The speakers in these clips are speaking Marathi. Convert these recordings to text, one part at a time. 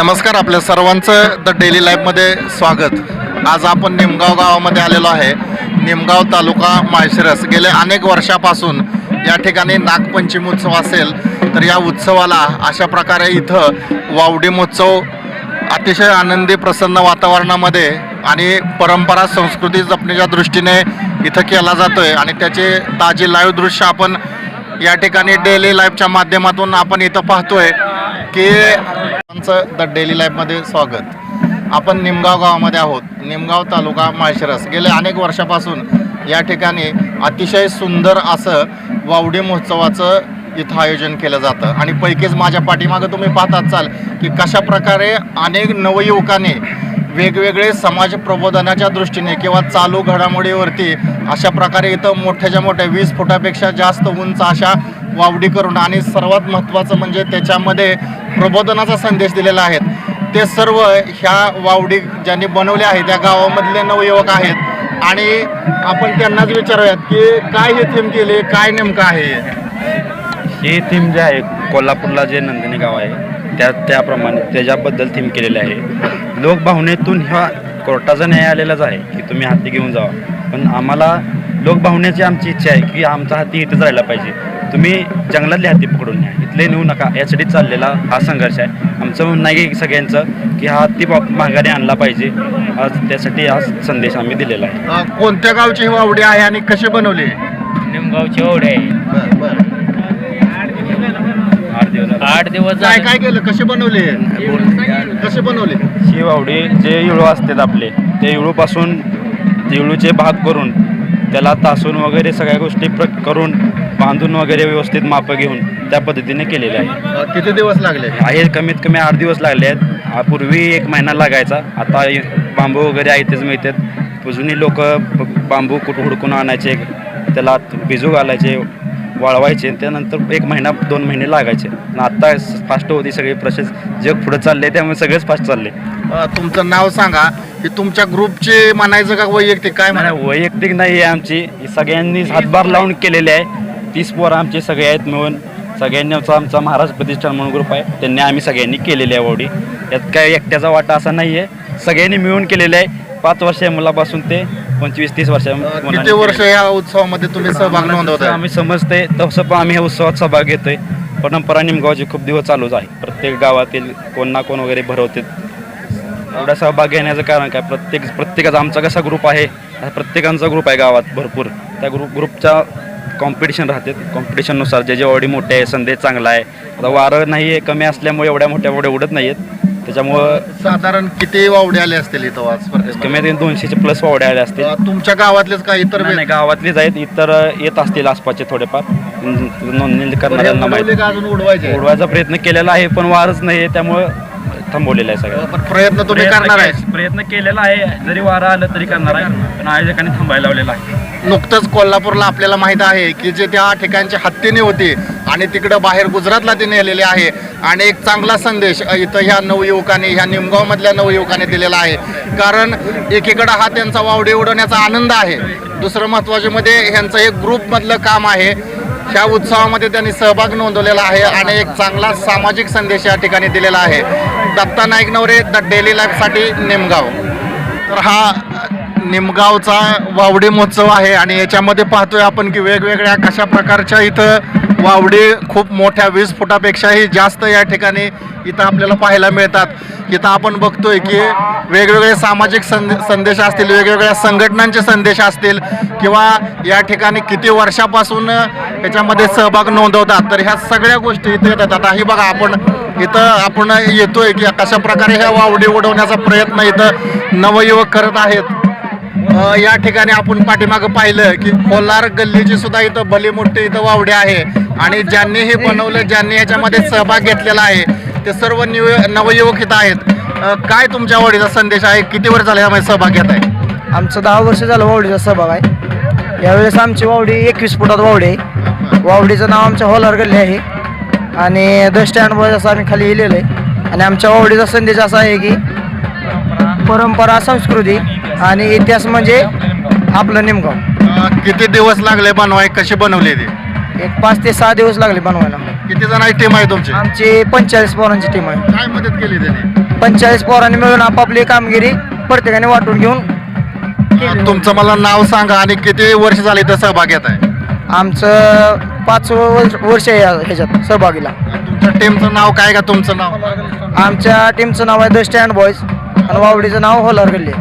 नमस्कार आपल्या सर्वांचं. द डेली लाईफमध्ये स्वागत. आज आपण निमगाव गावामध्ये आलेलो आहे. निमगाव तालुका माळशिरस. गेल्या अनेक वर्षापासून या ठिकाणी नागपंचमी उत्सव असेल तर या उत्सवाला अशा प्रकारे इथं वावडी महोत्सव अतिशय आनंदी प्रसन्न वातावरणामध्ये आणि परंपरा संस्कृती जपण्याच्या दृष्टीने इथं केला जातो आहे आणि त्याचे ताजे लाईव्ह दृश्य आपण या ठिकाणी डेली लाईफच्या माध्यमातून आपण इथं पाहतोय की द डेली लाईफमध्ये स्वागत. आपण निमगाव गावामध्ये आहोत. निमगाव तालुका माळशिरस. गेले अनेक वर्षापासून या ठिकाणी अतिशय सुंदर असं वावडी महोत्सवाचं इथं आयोजन केलं जातं. आणि पैकीच माझ्या पाठीमागं तुम्ही पाहतात चाल की कशा प्रकारे अनेक नवयुवकांनी वेगवेगळे समाज प्रबोधनाच्या दृष्टीने किंवा चालू घडामोडीवरती अशा प्रकारे इथं मोठ्याच्या मोठ्या वीस फुटापेक्षा जास्त उंच अशा वावडी करून आणि सर्वात महत्त्वाचं म्हणजे त्याच्यामध्ये प्रबोधनाचा संदेश दिलेला आहे. ते सर्व ह्या वावडी ज्यांनी बनवल्या आहेत त्या गावामधले नवयुवक आहेत. आणि आपण त्यांनाच विचारूयात की काय हे थीम केले काय नेमकं आहे हे? थीम जे आहे कोल्हापूरला जे नंदिनी गाव आहे त्या त्याप्रमाणे त्याच्याबद्दल थीम केलेले आहे. लोकभावनेतून ह्या कोर्टाचा न्याय आलेलाच आहे की तुम्ही हाती घेऊन जावा. पण आम्हाला लोकभावनेची आमची इच्छा आहे की आमचा हाती इथंच राहिला पाहिजे. तुम्ही जंगलातले हाती पकडून न्या. इथले नेऊ नका. यासाठी चाललेला हा संघर्ष आहे. आमचं म्हणणं आहे की सगळ्यांचं की हा हत्ती माघारी आणला पाहिजे. आज त्यासाठी हा संदेश आम्ही दिलेला आहे. कोणत्या गावची ही वावडी आहे आणि कशी बनवली? निमगावची ओढ आहे. बरं, बरं. आठ दिवस झाले. आठ दिवस काय. काय केलं? कशी बनवली? कशी बनवली? शिवावडी जे इळू असतात आपले ते इळूपासून इळूचे भाग करून त्याला तासून वगैरे सगळ्या गोष्टी प्र करून बांधून वगैरे व्यवस्थित मापं घेऊन त्या पद्धतीने केलेले आहे. किती दिवस लागले? आहे कमीत कमी आठ दिवस लागले आहेत. पूर्वी एक महिना लागायचा. आता बांबू वगैरे आहे तेच मिळतात. जुनी लोक बांबू कुठं हुडकून आणायचे त्याला भिजू घालायचे वाळवायचे. त्यानंतर एक महिना दोन महिने लागायचे. आणि आता फास्ट होती सगळी प्रोसेस जग पुढे चालले त्यामुळे सगळेच फास्ट चालले तुमचं नाव सांगा. की तुमच्या ग्रुपचे म्हणायचं का वैयक्तिक? काय म्हणा वैयक्तिक नाही आहे आमची. ही सगळ्यांनी हातभार लावून केलेली आहे. तीस पोरं आमचे सगळे आहेत मिळून. सगळ्यांनी आमचा आमचा महाराज प्रतिष्ठान म्हणून ग्रुप आहे. त्यांनी आम्ही सगळ्यांनी केलेली आहे ओढी यात काय एकट्याचा वाटा असा नाही आहे. सगळ्यांनी मिळून केलेले आहे. पाच वर्ष मुलापासून ते. पंचवीस तीस वर्ष किती वर्ष या उत्सवामध्ये तुम्ही सहभाग नोंदवताय? आम्ही समजते तसं पण आम्ही ह्या उत्सवात सहभाग घेतोय. परंपरा निमगावची खूप दिवस चालूच आहे. प्रत्येक गावातील कोण ना कोण वगैरे भरवते एवढा सहभाग घेण्याचं कारण काय? प्रत्येक प्रत्येकाचा आमचा कसा ग्रुप आहे? प्रत्येकांचा ग्रुप आहे गावात भरपूर. त्या ग्रुप ग्रुपच्या कॉम्पिटिशन राहते. कॉम्पिटिशननुसार जे जे ऑडी मोठे आहे संदेश चांगला आहे. आता वारं नाही आहे कमी असल्यामुळे एवढ्या मोठ्या एवढ्या उडत नाही आहेत त्याच्यामुळं साधारण किती वावडे आले असतील इथं आज? कमीत कमी दोनशेचे प्लस वावड्या आल्या असतील. अं, तुमच्या गावातलेच काय इतर नाही, नाही, गावातलेच आहेत. इतर येत असतील आसपासचे थोडेफार. नोंदणी करणाऱ्यांना माहिती. का अजून उडवायचे उडवायचा प्रयत्न केलेला आहे पण वारच नाही आहे. त्यामुळं थांबवलेला आहे सगळं पण प्रयत्न तुम्ही करणार आहे प्रयत्न प्रयत्न केलेला आहे. जरी वारा आलं तरी करणार आहे. पण आयोजकांनी थांबायला लावलेला आहे. नुकतंच कोल्हापूरला आपल्याला माहीत आहे की जे त्या ठिकाणची हत्तीने होती आणि तिकडं बाहेर गुजरातला ती नेलेली आहे. आणि एक चांगला संदेश अ, इथं ह्या नवयुवकांनी ह्या निमगावमधल्या नवयुवकांनी दिलेला आहे. कारण एकीकडं हा त्यांचा वावडी उडवण्याचा आनंद आहे. दुसरं महत्त्वाचे मध्ये ह्यांचं एक ग्रुपमधलं काम आहे. ह्या उत्सवामध्ये त्यांनी सहभाग नोंदवलेला आहे आणि एक चांगला सामाजिक संदेश या ठिकाणी दिलेला आहे. दत्ता नाईक नवरे द डेली लाईफसाठी निमगाव. तर हा निमगावचा वावडी महोत्सव आहे आणि याच्यामध्ये पाहतोय आपण की वेगवेगळ्या कशा प्रकारच्या इथं वावडी खूप मोठ्या वीस फुटापेक्षाही जास्त या ठिकाणी इथं आपल्याला पाहायला मिळतात. इथं आपण बघतोय की वेगवेगळे सामाजिक संदे संदेश असतील वेगवेगळ्या संघटनांचे संदेश असतील किंवा या ठिकाणी किती वर्षापासून याच्यामध्ये सहभाग नोंदवतात. तर ह्या सगळ्या गोष्टी इथे येतात आता ही बघा आपण इथं आपण येतोय की कशा प्रकारे ह्या वावडी उडवण्याचा प्रयत्न इथं नवयुवक करत आहेत. या ठिकाणी आपण पाठीमागं पाहिलं की कोलार गल्लीची सुद्धा इथं भली मोठी इथं वावडी आहे. आणि ज्यांनी हे बनवलं ज्यांनी याच्यामध्ये सहभाग घेतलेला आहे ते सर्व निव नवयुवक इथं आहेत. काय तुमच्या वावडीचा संदेश आहे? किती वर्ष झाले यामध्ये सहभाग घेत आहे आमचं दहा वर्ष झालं वावडीचा सहभाग आहे. यावेळेस आमची वावडी एकवीस फुटात वावडी आहे. वावडीचं नाव आमच्या होलार गल्ली आहे. आणि द स्टँड बॉय असं आम्ही खाली लिहिलेलं आहे. आणि आमच्या वावडीचा संदेश असा आहे की परंपरा संस्कृती आणि इतिहास म्हणजे आपलं अ, किती दिवस लागले बनवाय? कशी बनवली ती? एक पाच ते सहा दिवस लागले बनवायला. किती जणांची टीम आहे तुमची? आमची पंचेचाळीस पोरांची टीम आहे. काय मदत केली त्याने? पंचेचाळीस पोरांनी मिळून आपापली कामगिरी प्रत्येकाने वाटून घेऊन केली. तुमचं मला नाव सांगा आणि किती वर्ष झाले इथं सहभाग घेत आहे? आमचं पाच वर्ष वर्ष आहे या- ह्याच्यात सहभागीला. तुमच्या टीमचं नाव काय का तुमचं नाव? आमच्या टीमचं नाव आहे द स्टँड बॉईज आणि वावडीचं नाव होलार गल्ली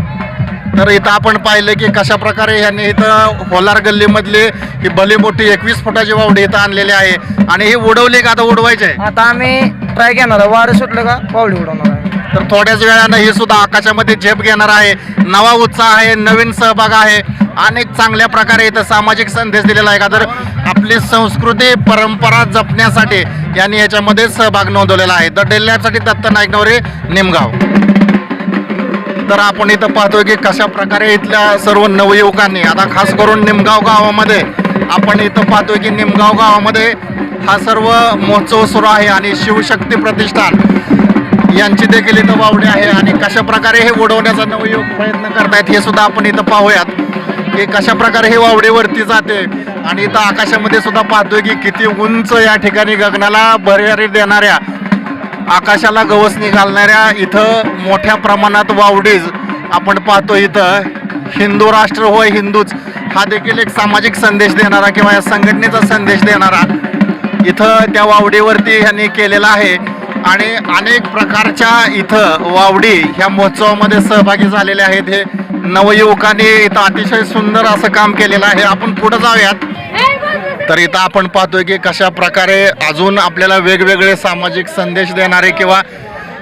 तर इथं आपण पाहिलं की कशा प्रकारे यांनी इथं होलार गल्लीमधली ही भली मोठी एकवीस फुटाची वावडी इथं आणलेली आहे. आणि ही उडवली का आता उडवायची आहे? आता आम्ही ट्राय घेणार वारं सुटलं का वावडी उडवणार आहे. तर थोड्याच वेळानं ही सुद्धा आकाशामध्ये झेप घेणार आहे. नवा उत्साह आहे नवीन सहभाग आहे अनेक चांगल्या प्रकारे इथं सामाजिक संदेश दिलेला आहे का? तर आपली संस्कृती परंपरा जपण्यासाठी यांनी याच्यामध्ये सहभाग नोंदवलेला आहे. तर डेल्ल्यासाठी दत्त नाईकनवरे निमगाव. तर आपण इथं पाहतोय की कशा प्रकारे इथल्या सर्व नवयुवकांनी आता खास करून निमगाव गावामध्ये आपण इथं पाहतोय की निमगाव गावामध्ये हा सर्व महोत्सव सुरू आहे आणि शिवशक्ती प्रतिष्ठान यांची देखील इथं वावडी आहे आणि कशा प्रकारे हे उडवण्याचा नवयुवक प्रयत्न करतायत हे सुद्धा आपण इथं पाहूयात. की कशा प्रकारे हे वावडीवरती जाते आणि इथं आकाशामध्ये सुद्धा पाहतोय की किती उंच या ठिकाणी गगनाला भरारी देणाऱ्या आकाशाला गवस निघालणाऱ्या इथं मोठ्या प्रमाणात वावडीज आपण पाहतो इथं. हिंदू राष्ट्र होय हिंदूच. हा देखील एक सामाजिक संदेश देणारा किंवा या संघटनेचा संदेश देणारा इथं त्या वावडीवरती ह्यांनी केलेला आहे. आणि अनेक प्रकारच्या इथं वावडी ह्या महोत्सवामध्ये सहभागी झालेले आहेत. हे नवयुवकांनी इथं अतिशय सुंदर असं काम केलेलं आहे. आपण पुढे जाऊयात. तर इथं आपण पाहतोय की कशा प्रकारे अजून आपल्याला वेगवेगळे सामाजिक संदेश देणारे किंवा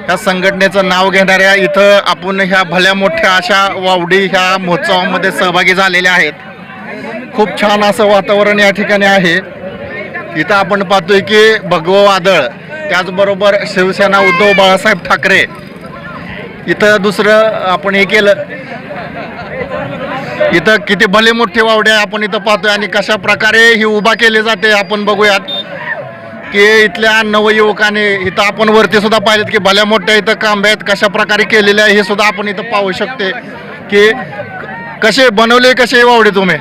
ह्या संघटनेचं नाव घेणाऱ्या इथं आपण ह्या भल्या मोठ्या अशा वावडी ह्या महोत्सवामध्ये सहभागी झालेल्या आहेत. खूप छान असं वातावरण या ठिकाणी आहे. इथं आपण पाहतोय की भगवं वादळ त्याचबरोबर शिवसेना उद्धव बाळासाहेब ठाकरे. इथं दुसरं आपण हे केलं इथं किती भले मोठे वावडे आहे आपण इथं पाहतोय आणि कशा प्रकारे ही उभा केली जाते आपण बघूयात. की इथल्या नवयुवकाने इथं आपण वरती सुद्धा पाहिलेत की भल्या मोठ्या इथं कांबे आहेत कशा प्रकारे केलेले आहे हे सुद्धा आपण इथं पाहू शकते. की कसे बनवले कसे वावडे तुम्ही?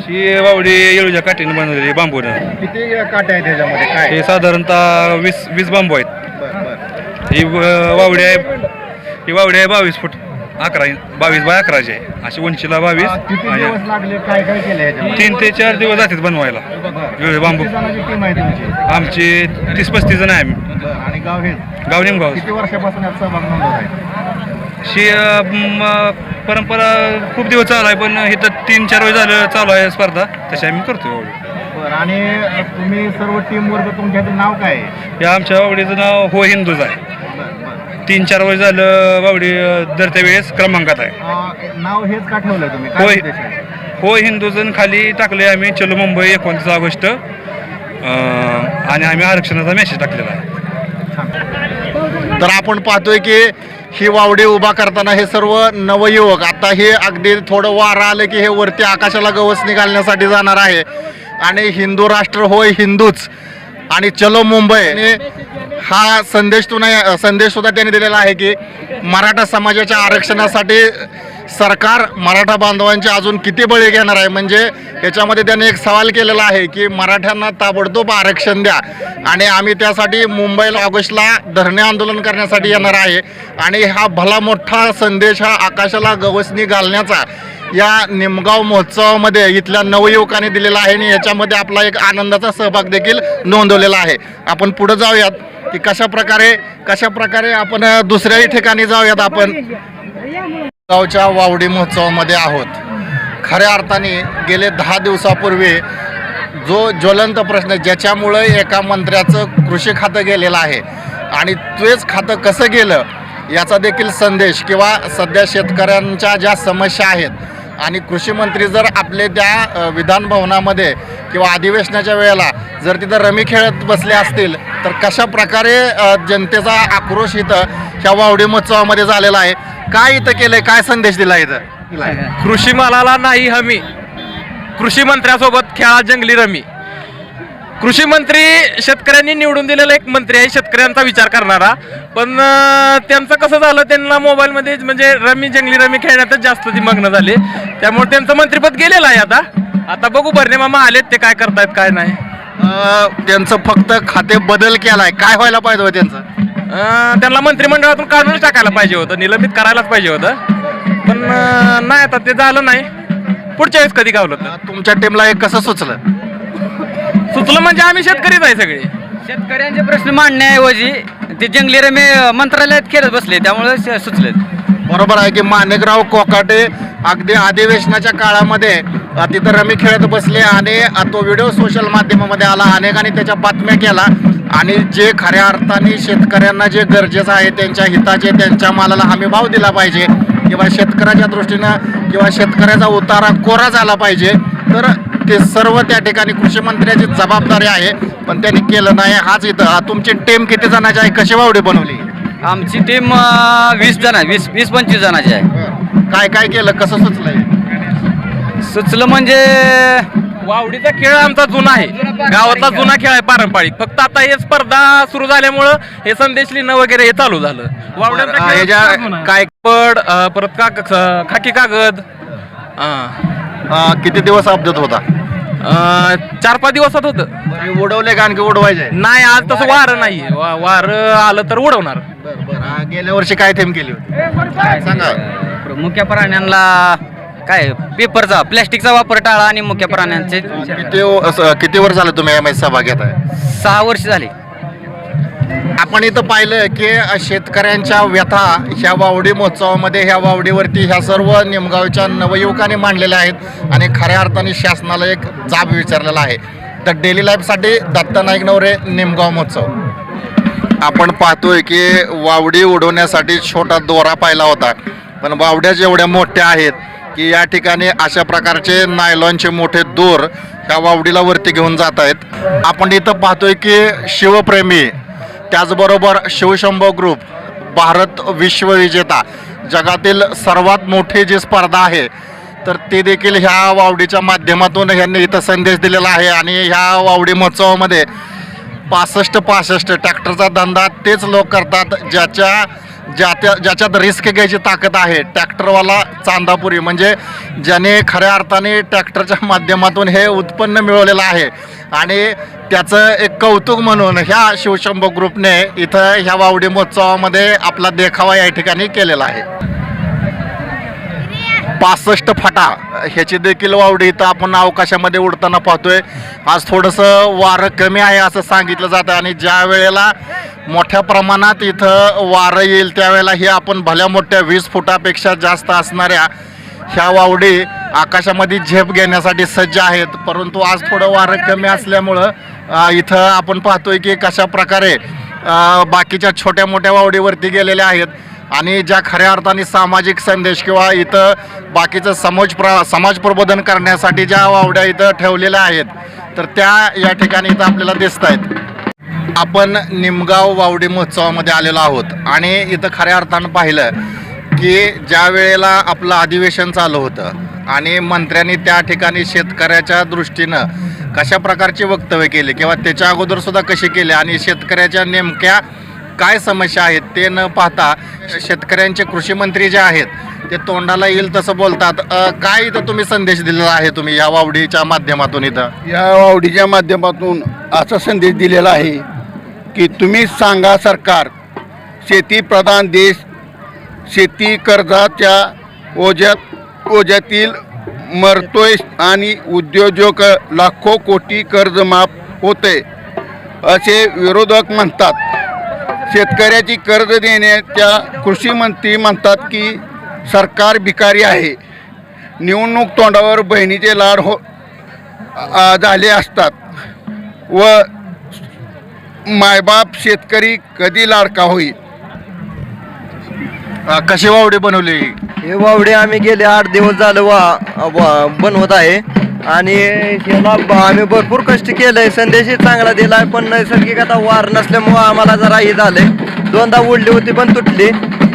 ही वावडी येळूच्या काठीने बनवलेली बांबूनं किती काटे आहेत त्याच्यामध्ये काय? हे साधारणतः वीस वीस बांबू आहेत. ही वावडी आहे ही वावडी आहे बावीस फूट. अकरा बावीस बाय अकराची आहे अशी उंचीला बावीस किती आणि दिवस लागले काय काय केले ह्याच्यामध्ये तीन ते चार दिवस जातात बनवायला. वेळ बांबू. किती जणांची टीम आहे तुमची? आमची तीस पस्तीस जण आहे आम्ही. आणि गाव हे? गाव नेमगाव. किती वर्षापासून यात सहभाग नोंदवत आहे? शी अ, म, परंपरा खूप दिवस चालू आहे पण इथं तीन चार वेळ झालं चालू आहे स्पर्धा. तशी आम्ही करतो बरं आणि तुम्ही सर्व टीम वर्ग तुमच्या नाव काय आहे? या आमच्या वावडीचं नाव हो हिंदूच आहे. तीन चार वेळ झालं वावडी अ, दरत्या वेळेस क्रमांकात आहे. अं, नाव हेच का ठेवलं तुम्ही? काय होय. उद्देश आहे? हो हिंदूजन खाली टाकले आम्ही चलो मुंबई एकोणतीस ऑगस्ट. अं, आणि आम्ही आरक्षणाचा मेसेज टाकलेला आहे. तर आपण पाहतोय की ही वावडी उभा करताना हे सर्व नवयुवक आता हे अगदी थोडं वारं आलं की हे वरती आकाशाला गवसणी घालण्यासाठी जाणार आहे. आणि हिंदू राष्ट्र होय हिंदूच. आणि चलो मुंबई. हा संदेश तुला संदेश सुद्धा त्यांनी दिलेला आहे की मराठा समाजाच्या आरक्षणासाठी सरकार मराठा बांधवांचे अजून किती बळी घेणार आहे? म्हणजे याच्यामध्ये त्यांनी एक सवाल केलेला आहे की मराठ्यांना ताबडतोब आरक्षण द्या. आणि आम्ही त्यासाठी मुंबईला ऑगस्टला धरणे आंदोलन करण्यासाठी येणार आहे. आणि हा भला मोठा संदेश हा आकाशाला गवसणी घालण्याचा या निमगाव महोत्सवामध्ये इथल्या नवयुवकांनी दिलेला आहे आणि याच्यामध्ये आपला एक आनंदाचा सहभाग देखील नोंदवलेला आहे. आपण पुढे जाऊयात की कशा प्रकारे कशा प्रकारे आपण दुसऱ्याही ठिकाणी जाऊयात आपण? गावच्या वावडी महोत्सवामध्ये आहोत. खऱ्या अर्थाने गेले दहा दिवसापूर्वी जो ज्वलंत प्रश्न ज्याच्यामुळे एका मंत्र्याचं कृषी खातं गेलेलं आहे आणि तेच खातं कसं गेलं याचा देखील संदेश किंवा सध्या शेतकऱ्यांच्या ज्या समस्या आहेत आणि कृषी मंत्री जर आपले त्या विधानभवनामध्ये विधान भवनामध्ये किंवा अधिवेशनाच्या वेळेला जर तिथं रमी खेळत बसले असतील तर कशा प्रकारे जनतेचा आक्रोश इथं ह्या वावडी महोत्सवामध्ये झालेला आहे काय इथं केलंय? काय संदेश दिला इथं? कृषी मालाला नाही हमी. कृषी मंत्र्यासोबत खेळा जंगली रमी. कृषी मंत्री शेतकऱ्यांनी निवडून दिलेला एक मंत्री आहे शेतकऱ्यांचा विचार करणारा. पण त्यांचं कसं झालं? त्यांना मोबाईलमध्ये म्हणजे रमी जंगली रमी खेळण्यातच जास्त ती मग्न झाले. त्यामुळे त्यांचं मंत्रिपद गेलेलं आहे आता. आता बघू बरणे मामा आलेत ते काय करतायत काय नाही. त्यांचं फक्त खाते बदल केलाय. काय व्हायला पाहिजे त्यांचं? अं, त्यांना मंत्रिमंडळातून काढूनच टाकायला पाहिजे होतं निलंबित करायलाच पाहिजे होतं. पण अं, नाही आता ते झालं नाही. पुढच्या वेळेस कधी गावलं तर तुमच्या टीमला हे कसं सुचलं? सुचलं म्हणजे आम्ही शेतकरीच आहे सगळे. शेतकऱ्यांचे प्रश्न मांडण्याऐवजी ते जंगली रमे मंत्रालयात खेळत बसले त्यामुळे श- सुचले बरोबर आहे की माणिकराव कोकाटे अगदी अधिवेशनाच्या काळामध्ये अ, तिथं रमी खेळत बसले आणि अ, तो व्हिडिओ सोशल माध्यमामध्ये आला अनेकांनी त्याच्या बातम्या केला आणि जे खऱ्या अर्थाने शेतकऱ्यांना जे गरजेचं आहे त्यांच्या हिताचे त्यांच्या मालाला हमी भाव दिला पाहिजे किंवा शेतकऱ्याच्या दृष्टीनं किंवा शेतकऱ्याचा उतारा कोरा झाला पाहिजे तर ते सर्व त्या ठिकाणी कृषी मंत्र्याची जबाबदारी आहे. पण त्यांनी केलं नाही. हाच इथं तुमची टीम किती जणांची आहे? कशी वावडी बनवली? आमची टीम वीस जण आहे. वीस वीस पंचवीस जणांची आहे. काय काय केलं? कसं सुचलंय? सुचलं म्हणजे वावडीचा खेळ आमचा जुना आहे. गावातला जुना खेळ आहे पारंपरिक. फक्त आता हे स्पर्धा सुरू झाल्यामुळं हे संदेश लिहिणं वगैरे हे चालू झालं. वावड्याचा खेळ जुना आहे. काय पड अं, परत ख- खाकी कागद. अं, किती दिवस अपडेट होता? चार पाच दिवसात होतं. उडवले का आणखी उडवायचे? नाही आज तसं वारं नाही वारं आलं तर उडवणार. गेल्या वर्षी काय थेंब केली होती? सांगा. मुख्य प्राण्यांना काय पेपरचा प्लॅस्टिकचा वापर टाळा आणि मुख्य प्राण्यांचे किती असं- किती वर्ष झालं तुम्ही एम एस आहे सहा वर्ष झाली. आपण इथं पाहिलं की शेतकऱ्यांच्या व्यथा ह्या वावडी महोत्सवामध्ये ह्या वावडीवरती ह्या सर्व निमगावच्या नवयुवकांनी मांडलेल्या आहेत आणि खऱ्या अर्थाने शासनाला एक जाब विचारलेला आहे. तर डेली लाईफसाठी दत्ता नाईक नवरे निमगाव महोत्सव. आपण पाहतोय की वावडी उडवण्यासाठी छोटा दोरा पाहिला होता. पण वावड्या जेवढ्या मोठ्या आहेत की या ठिकाणी अशा प्रकारचे नायलॉनचे मोठे दोर ह्या वावडीला वरती घेऊन जात आहेत. आपण इथं पाहतोय की शिवप्रेमी त्याचबरोबर शिवशंभो ग्रुप भारत विश्वविजेता जगातील सर्वात मोठी जी स्पर्धा आहे तर ते देखील ह्या वावडीच्या माध्यमातून ह्यांनी इथं संदेश दिलेला आहे आणि ह्या वावडी महोत्सवामध्ये पासष्ट पासष्ट ट्रॅक्टरचा धंदा तेच लोक करतात ज्याच्या ज्याच्या ज्याच्यात रिस्क घ्यायची ताकद आहे ट्रॅक्टरवाला चांदापुरी. म्हणजे ज्याने खऱ्या अर्थाने ट्रॅक्टरच्या माध्यमातून हे उत्पन्न मिळवलेलं आहे. आणि त्याचं एक कौतुक म्हणून ह्या शिवशंभो ग्रुपने इथं ह्या वावडी महोत्सवामध्ये आपला देखावा या ठिकाणी केलेला आहे. पासष्ट फटा. ह्याची देखील वावडी इथं आपण अवकाशामध्ये उडताना पाहतोय. आज थोडंसं वारं कमी आहे असं सांगितलं जातं आणि ज्या वेळेला मोठ्या प्रमाणात इथं वारं येईल त्यावेळेला ही आपण भल्या मोठ्या वीस फुटापेक्षा जास्त असणाऱ्या ह्या वावडी आकाशामध्ये झेप घेण्यासाठी सज्ज आहेत. परंतु आज थोडं वारं कमी असल्यामुळं इथं आपण पाहतोय की कशा प्रकारे बाकीच्या छोट्या मोठ्या वावडीवरती गेलेल्या आहेत. आणि ज्या खऱ्या अर्थाने सामाजिक संदेश किंवा इथं बाकीचं समाज प्र समाज प्रबोधन करण्यासाठी ज्या वावड्या इथं ठेवलेल्या आहेत तर त्या या ठिकाणी इथं आपल्याला दिसत आहेत. आपण निमगाव वावडी महोत्सवामध्ये आलेलो आहोत आणि इथं खऱ्या अर्थानं पाहिलं की ज्या वेळेला आपलं अधिवेशन चालू होतं आणि मंत्र्यांनी त्या ठिकाणी शेतकऱ्याच्या दृष्टीनं कशा प्रकारचे वक्तव्य केले किंवा त्याच्या अगोदरसुद्धा कशी कसे केले आणि शेतकऱ्याच्या नेमक्या काय समस्या आहेत ते न पाहता शेतकऱ्यांचे कृषी मंत्री जे आहेत ते तोंडाला येईल तसं बोलतात. अ, काय इथं तुम्ही संदेश दिलेला आहे तुम्ही या वावडीच्या माध्यमातून इथं? या वावडीच्या माध्यमातून असा संदेश दिलेला आहे की तुम्ही सांगा सरकार शेतीप्रधान देश शेती कर्जाच्या ओझ्यात ओझ्यातील मरतोय आणि उद्योजक लाखो कोटी कर्ज माफ होते असे विरोधक म्हणतात. शेतकऱ्याची कर्ज देण्याच्या कृषी मंत्री म्हणतात की सरकार भिकारी आहे. निवडणूक तोंडावर बहिणीचे लाड हो झाले असतात. व मायबाप शेतकरी कधी लाडका होईल? कशी वावडी बनवली? हे वावडे आम्ही गेले आठ दिवस झालं वा- बनवत आहे. आणि ह्याला आम्ही भरपूर कष्ट केलंय. संदेशही चांगला दिलाय पण नैसर्गिक आता वार नसल्यामुळं आम्हाला जरा हे झालंय. दोनदा उडली होती पण तुटली.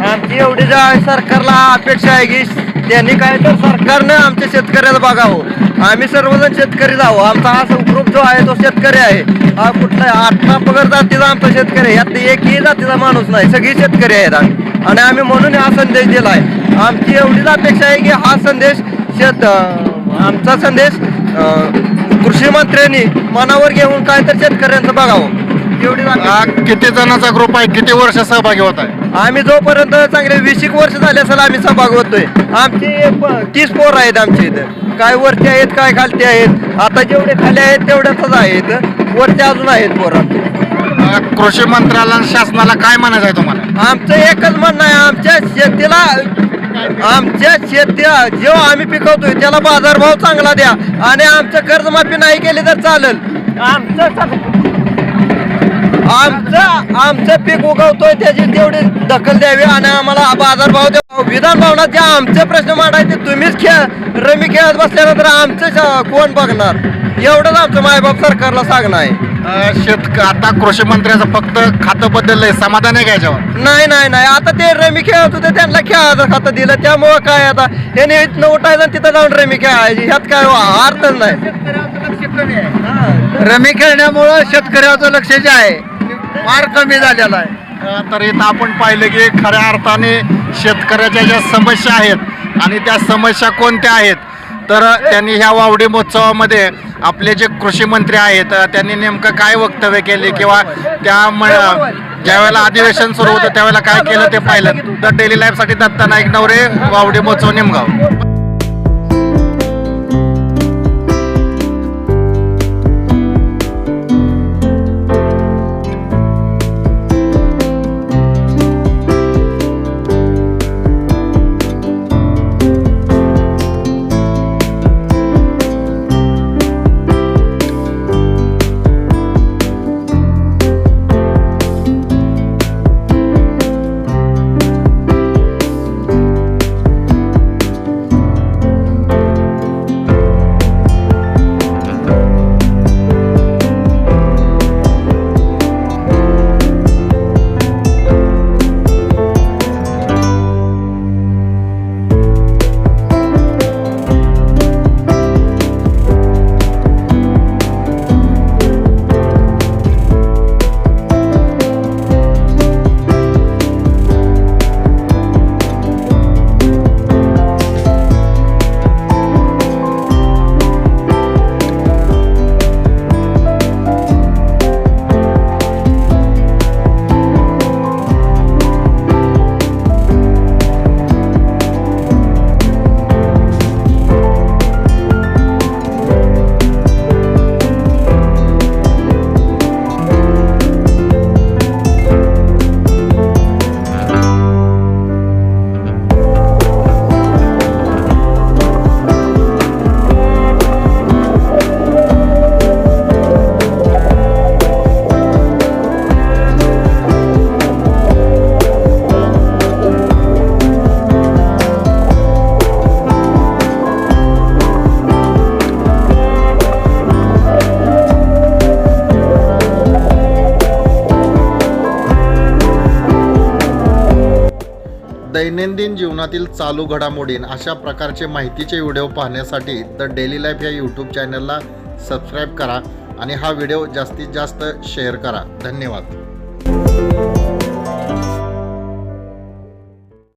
आमची एवढी जा सरकारला अपेक्षा आहे की त्यांनी काय तर सरकारनं आमच्या शेतकऱ्याला बघावं. आम्ही सर्वजण शेतकरी जावं. आमचा हा ग्रुप जो आहे तो शेतकरी आहे. हा कुठला अठरा पगर जातीचा आमचा शेतकरी आहे. यात एकही जातीचा माणूस नाही. सगळी शेतकरी आहेत आम्ही. आणि आम्ही म्हणून हा संदेश दिलाय. आमची एवढीच अपेक्षा आहे की हा संदेश शेत आमचा संदेश कृषी मंत्र्यांनी मनावर घेऊन काय तर शेतकऱ्यांचं बघावं. एवढी किती जणांचा ग्रुप आहे? किती वर्ष सहभागी होत आहे? आम्ही जोपर्यंत चांगले वीस एक वर्ष झाले असेल आम्ही सहभाग होतोय. आमची तीस पोर आहेत आमच्या इथं. काय वरती आहेत काय खालती आहेत. आता जेवढे खाली आहेत तेवढ्याच आहेत. वरती अजून आहेत पोर कृषी मंत्र्याला आणि शासनाला काय म्हणायचं आहे तुम्हाला? आमचं एकच म्हणणं आहे आमच्या शेतीला आमच्या शेतीला जेव्हा आम्ही पिकवतोय त्याला बाजारभाव चांगला द्या. आणि आमचं कर्जमाफी नाही केली तर चालेल. आमचं आमचं आमचं पीक उगवतोय त्याची तेवढी दखल द्यावी आणि आम्हाला बाजारभाव द्या. विधान भवनात जे आमचे प्रश्न मांडायचे. तुम्हीच खेळ रमी खेळत बसल्यानंतर आमचं कोण बघणार? एवढंच आमचं मायबाप सरकारला सांगणं आहे. शेतक आता कृषी मंत्र्याचं फक्त खातं बदललंय. समाधान आहे का याच्यावर? नाही नाही नाही. आता ते रमी खेळत होते त्यांना खेळायचं खातं दिलं. त्यामुळं काय आता? त्याने इथनं उठायचं आणि तिथं जाऊन रमी खेळायची. ह्यात काय अर्थच नाही. रमी खेळण्यामुळं शेतकऱ्याचं लक्ष जे आहे फार कमी झालेलं आहे. अ, तर इथं आपण पाहिलं की खऱ्या अर्थाने शेतकऱ्याच्या ज्या समस्या आहेत आणि त्या समस्या कोणत्या आहेत? तर त्यांनी ह्या वावडी महोत्सवामध्ये आपले जे कृषी मंत्री आहेत त्यांनी नेमकं काय वक्तव्य केले किंवा त्या म- ज्यावेळेला अधिवेशन सुरू होतं त्यावेळेला काय केलं ते पाहिलं. द डेली लाईफसाठी दत्ता नाईक नवरे वावडी मोचव निमगाव. दैनंदिन जीवनातील चालू घडामोडीं अशा प्रकारचे माहितीचे व्हिडिओ पाहण्यासाठी द डेली लाईफ या यूट्यूब चॅनलला सबस्क्राईब करा आणि हा व्हिडिओ जास्तीत जास्त शेअर करा. धन्यवाद.